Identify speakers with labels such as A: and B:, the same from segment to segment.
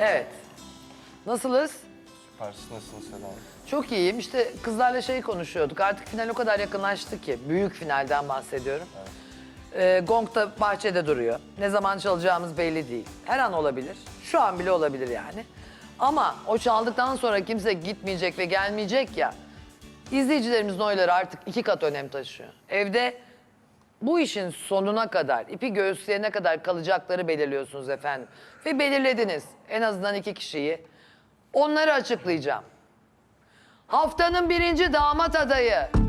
A: Evet. Nasılız?
B: Süpersin nasılsın Seda Hanım?
A: Çok iyiyim. İşte kızlarla şey konuşuyorduk. Artık final o kadar yakınlaştı ki. Büyük finalden bahsediyorum. Ee, gong da bahçede duruyor. Ne zaman çalacağımız belli değil. Her an olabilir. Şu an bile olabilir yani. Ama o çaldıktan sonra kimse gitmeyecek ve gelmeyecek ya. İzleyicilerimizin oyları artık iki kat önem taşıyor. Evde bu işin sonuna kadar, ipi göğüslerine kadar kalacakları belirliyorsunuz efendim. Ve belirlediniz en azından iki kişiyi. Onları açıklayacağım. Haftanın birinci damat adayı.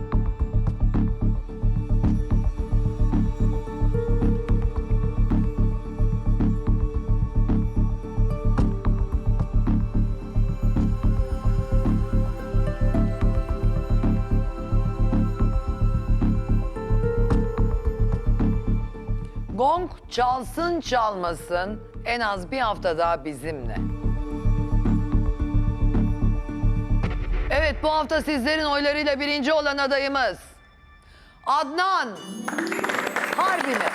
A: Gong çalsın çalmasın en az bir hafta daha bizimle. Evet bu hafta sizlerin oylarıyla birinci olan adayımız Adnan Harbi mi?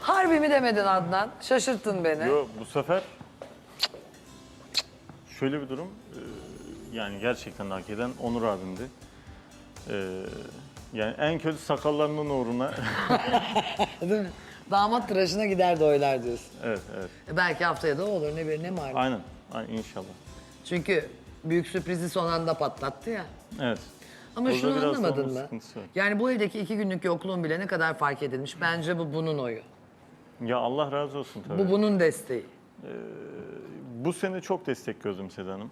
A: Harbi mi demedin Adnan? Şaşırttın beni.
C: Yok bu sefer şöyle bir durum. e, Yani gerçekten hak eden Onur abimdi. E, Yani en kötü sakallarının uğruna.
A: Değil mi? Damat tıraşına giderdi oylar diyorsun.
C: evet evet.
A: E belki haftaya da olur ne bir ne malum.
C: Aynen. Aynen inşallah.
A: Çünkü büyük sürprizi son anda patlattı ya.
C: Evet.
A: Ama
C: Orada
A: şunu
C: biraz da
A: anlamadın
C: onun
A: mı?
C: sıkıntısı var.
A: Yani bu evdeki iki günlük yokluğun bile ne kadar fark edilmiş. Bence bu bunun oyu.
C: Ya Allah razı olsun tabii.
A: Bu bunun desteği.
C: Bu sene çok destek gördüm Seda Hanım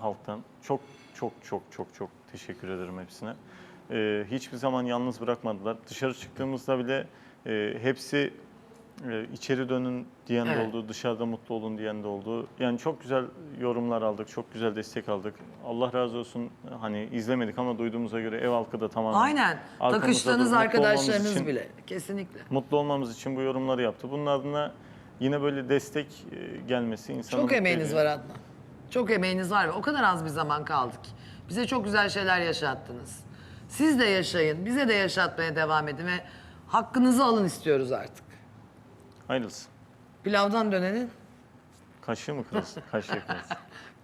C: halktan. Çok çok çok çok çok teşekkür ederim hepsine. E, hiçbir zaman yalnız bırakmadılar. Dışarı çıktığımızda bile e, hepsi e, içeri dönün diyen de
A: Evet.
C: oldu, dışarıda mutlu olun diyen de oldu. Yani çok güzel yorumlar aldık, çok güzel destek aldık. Allah razı olsun. Hani izlemedik ama duyduğumuza göre ev halkı da tamamen
A: Aynen. Takıştığınız arkadaşlarınız
C: için-
A: bile. Kesinlikle.
C: Mutlu olmamız için bu yorumları yaptı. Bunun adına yine böyle destek e, gelmesi insanı
A: Çok emeğiniz var Adnan. Çok emeğiniz var ve o kadar az bir zaman kaldı ki. Bize çok güzel şeyler yaşattınız. Siz de yaşayın, bize de yaşatmaya devam edin ve hakkınızı alın istiyoruz artık.
C: Hayırlısı.
A: Pilavdan dönenin.
C: Kaşığı mı kırılsın? Kaşığı kırılsın.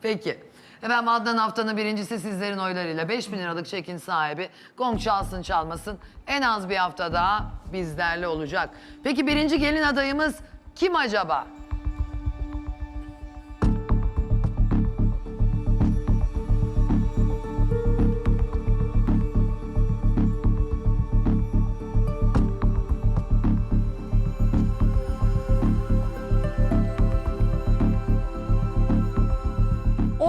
A: Peki. Efendim Adnan haftanın birincisi sizlerin oylarıyla 5000 liralık çekin sahibi. Gong çalsın çalmasın en az bir hafta daha bizlerle olacak. Peki birinci gelin adayımız kim acaba?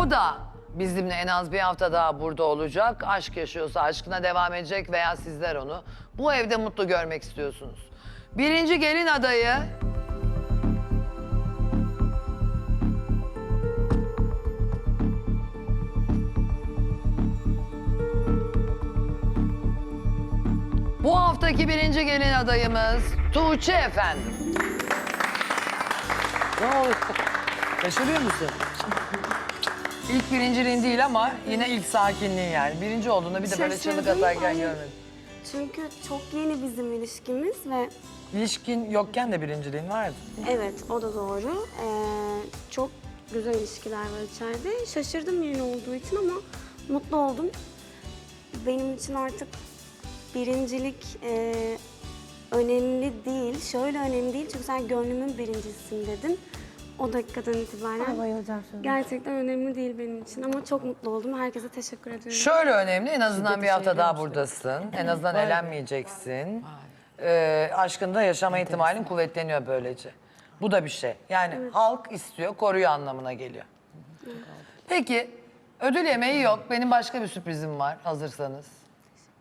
A: O da bizimle en az bir hafta daha burada olacak. Aşk yaşıyorsa aşkına devam edecek veya sizler onu bu evde mutlu görmek istiyorsunuz. Birinci gelin adayı Bu haftaki birinci gelin adayımız Tuğçe efendim. Ne oluyor? Şaşırıyor musun? İlk birinciliğin değil ama yine ilk sakinliğin yani. Birinci olduğunda bir de böyle çığlık
D: Şaşırdım,
A: atarken
D: ay.
A: görmedim.
D: Çünkü çok yeni bizim ilişkimiz ve
A: İlişkin yokken de birinciliğin vardı.
D: evet o da doğru. Ee, çok güzel ilişkiler var içeride. Şaşırdım yeni olduğu için ama mutlu oldum. Benim için artık birincilik e, önemli değil. Şöyle önemli değil çünkü sen gönlümün birincisisin dedin. O dakikadan itibaren gerçekten önemli değil benim için ama çok mutlu oldum. Herkese teşekkür ediyorum.
A: Şöyle önemli en azından bir hafta daha buradasın. En azından elenmeyeceksin. Ee, aşkında yaşama ihtimalin kuvvetleniyor böylece. Bu da bir şey. Yani halk istiyor, koruyor anlamına geliyor. Peki ödül yemeği yok. Benim başka bir sürprizim var hazırsanız.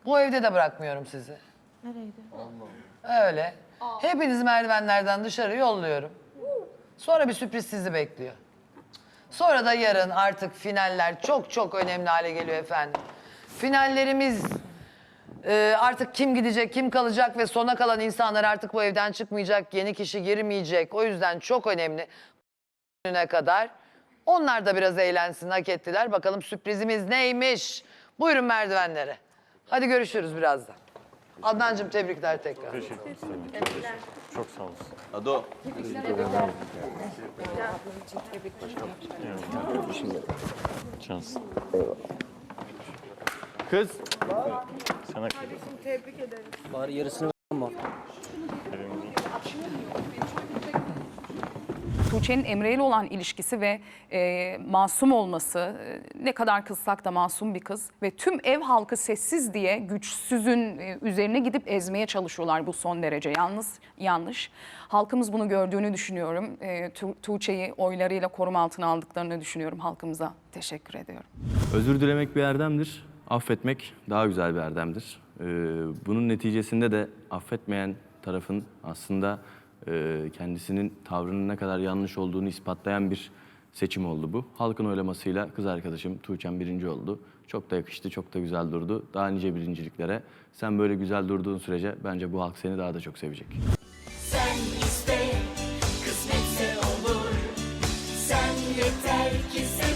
A: Bu evde de bırakmıyorum sizi. Nereydi? Öyle. Hepinizi merdivenlerden dışarı yolluyorum. Sonra bir sürpriz sizi bekliyor. Sonra da yarın artık finaller çok çok önemli hale geliyor efendim. Finallerimiz e, artık kim gidecek, kim kalacak ve sona kalan insanlar artık bu evden çıkmayacak, yeni kişi girmeyecek. O yüzden çok önemli. Gününe kadar onlar da biraz eğlensin, hak ettiler. Bakalım sürprizimiz neymiş? Buyurun merdivenlere. Hadi görüşürüz birazdan. Adnancığım tebrikler tekrar.
C: Teşekkür ederim. Çok sağ olasın.
B: Ado.
C: Cansın.
E: Kız.
C: Sana
F: Bari yarısını ama.
G: Tuğçe'nin Emre ile olan ilişkisi ve e, masum olması, e, ne kadar kızsak da masum bir kız ve tüm ev halkı sessiz diye güçsüzün e, üzerine gidip ezmeye çalışıyorlar bu son derece. Yalnız yanlış. Halkımız bunu gördüğünü düşünüyorum. E, Tu- Tuğçe'yi oylarıyla koruma altına aldıklarını düşünüyorum. Halkımıza teşekkür ediyorum.
E: Özür dilemek bir erdemdir. Affetmek daha güzel bir erdemdir. Ee, bunun neticesinde de affetmeyen tarafın aslında e, kendisinin tavrının ne kadar yanlış olduğunu ispatlayan bir seçim oldu bu. Halkın oylamasıyla kız arkadaşım Tuğçen birinci oldu. Çok da yakıştı, çok da güzel durdu. Daha nice birinciliklere. Sen böyle güzel durduğun sürece bence bu halk seni daha da çok sevecek.
H: Sen iste, kısmetse olur. Sen yeter ki sev.